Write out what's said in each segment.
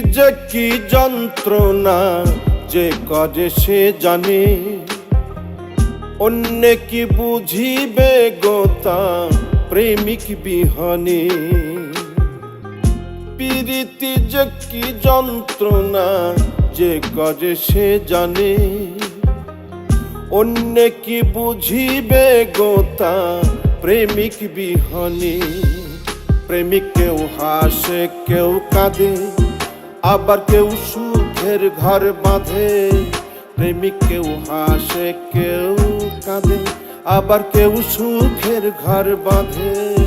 যে কি যন্ত্রণা যে করে সে জানে। অন্য কি বুঝিবে গোতা প্রেমিক বিহনে। প্রীতি যে কি যন্ত্রণা যে করে সে জানে। অন্য কি বুঝিবে গোতা প্রেমিক বিহনে। প্রেমিক কেউ হাসে, কেউ কাঁদে। আবার কেউ সুখের ঘর বাঁধে, প্রেমিক কেউ হাসে, কেউ কাঁদে। আবার কেউ সুখের ঘর বাঁধে।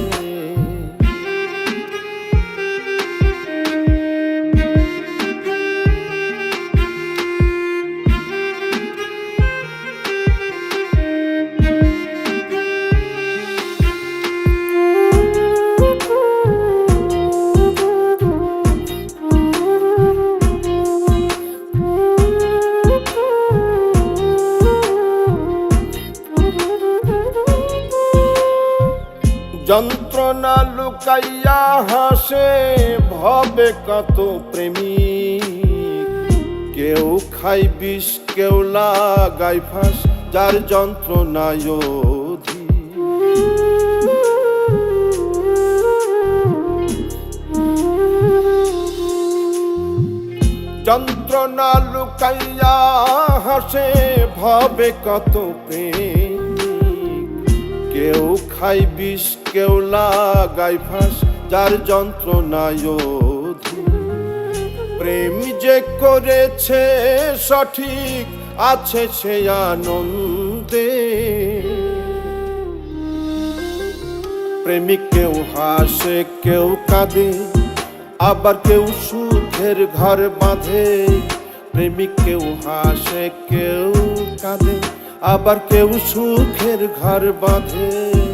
যন্ত্রণা লুকাইয়া হাসে, ভবে কত প্রেমী কেউ খাই বিষ, কেউ লাগাই ফাঁস, যার যন্ত্রণায়। যন্ত্রণা লুকাইয়া হাসে, ভবে কত প্রেমিক কেউ খাই বিষ, কেউ লাগাই ফাঁস, যার যন্ত্রণায়। প্রেম যে করেছে সঠিক, আছে সে আনন্দে। প্রেমিক কেউ হাসে, কেউ কাঁদে, আবার কেউ সুখের ঘর বাঁধে। প্রেমিক কেউ হাসে, কেউ কাঁদে। আবার কেউ সুখের ঘর বাঁধে।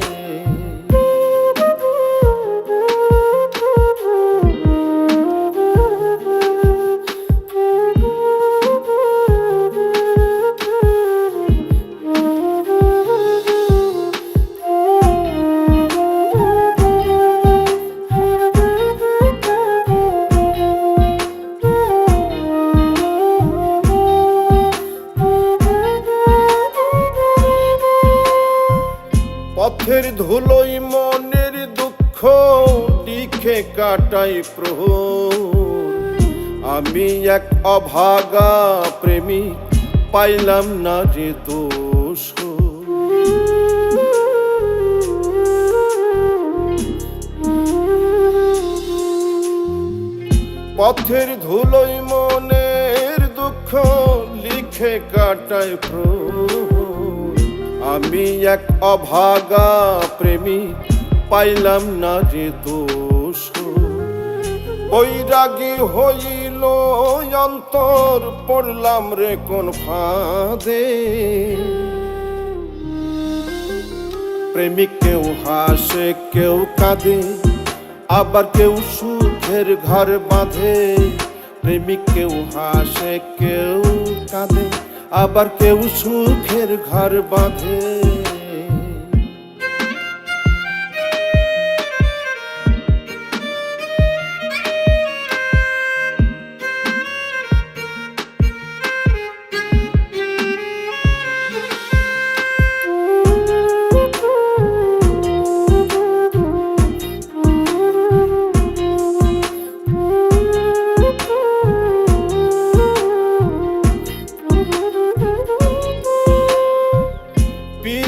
মনের দুঃখ লিখে কাটাই প্রহর আমি এক অভাগা প্রেমী, পাইলাম না যে দোষ। পথের ধুলোই মনের দুঃখ লিখে কাটায় প্রহর আমি এক অভাগা প্রেমিক পাইলাম না যে দোষ। ওই বৈরাগী হইল, অন্তর পড়লাম রে কোন ফাঁদে। প্রেমিক কেউ হাসে, কেউ কাঁদে, আবার কেউ সুখের ঘর বাঁধে। প্রেমিক কেউ হাসে, কেউ কাঁদে, আবার কেউ সুখের ঘর বাঁধে।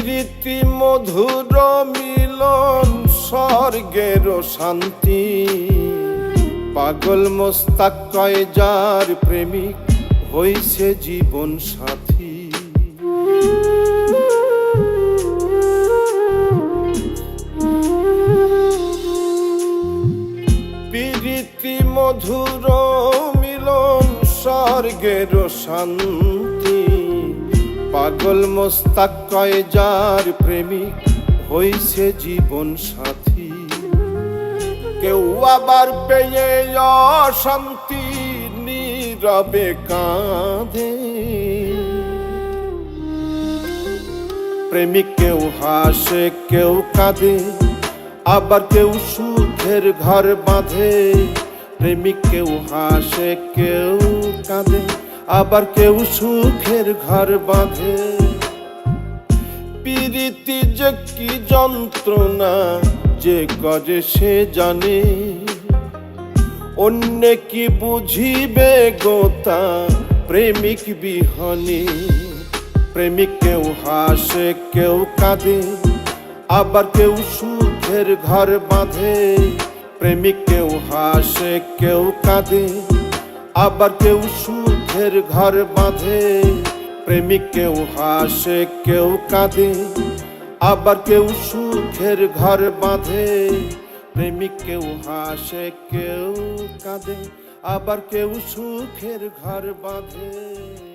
প্রীতি মধুর মিলন, স্বর্গের শান্তি। পাগল মোস্তাক কয় যার প্রেমিক হইছে জীবন সাথী। প্রীতি মধুর মিলন, স্বর্গের শান্তি। পাগল মোস্তাক কয় যার প্রেমিক হইছে জীবন সাথী। কেউ আবার পেয়ে অশান্তি নীরবে কাঁধে প্রেমিক কেউ হাসে, কেউ কাঁদে, আবার কেউ সুখের ঘর বাঁধে। প্রেমিক কেউ হাসে, কেউ কাঁদে। আবার কেউ সুখের ঘর বাঁধে। পিরিতি যে কি যন্ত্রণা, যে কজে সে জানে। অন্য কি বুঝিবে গোতা প্রেমিক বিহনে। প্রেমিক কেউ হাসে, কেউ কাঁদে, আবার কেউ সুখের ঘর বাঁধে। প্রেমিক কেউ হাসে, কেউ কাঁদে। আবার কেউ সুখের ঘর বাঁধে প্রেমিক কেউ হাসে, কেউ কাঁদে। আবার কেউ সুখের ঘর বাঁধে প্রেমিক কেউ হাসে, কেউ কাঁদে। আবার কেউ সুখের ঘর বাঁধে।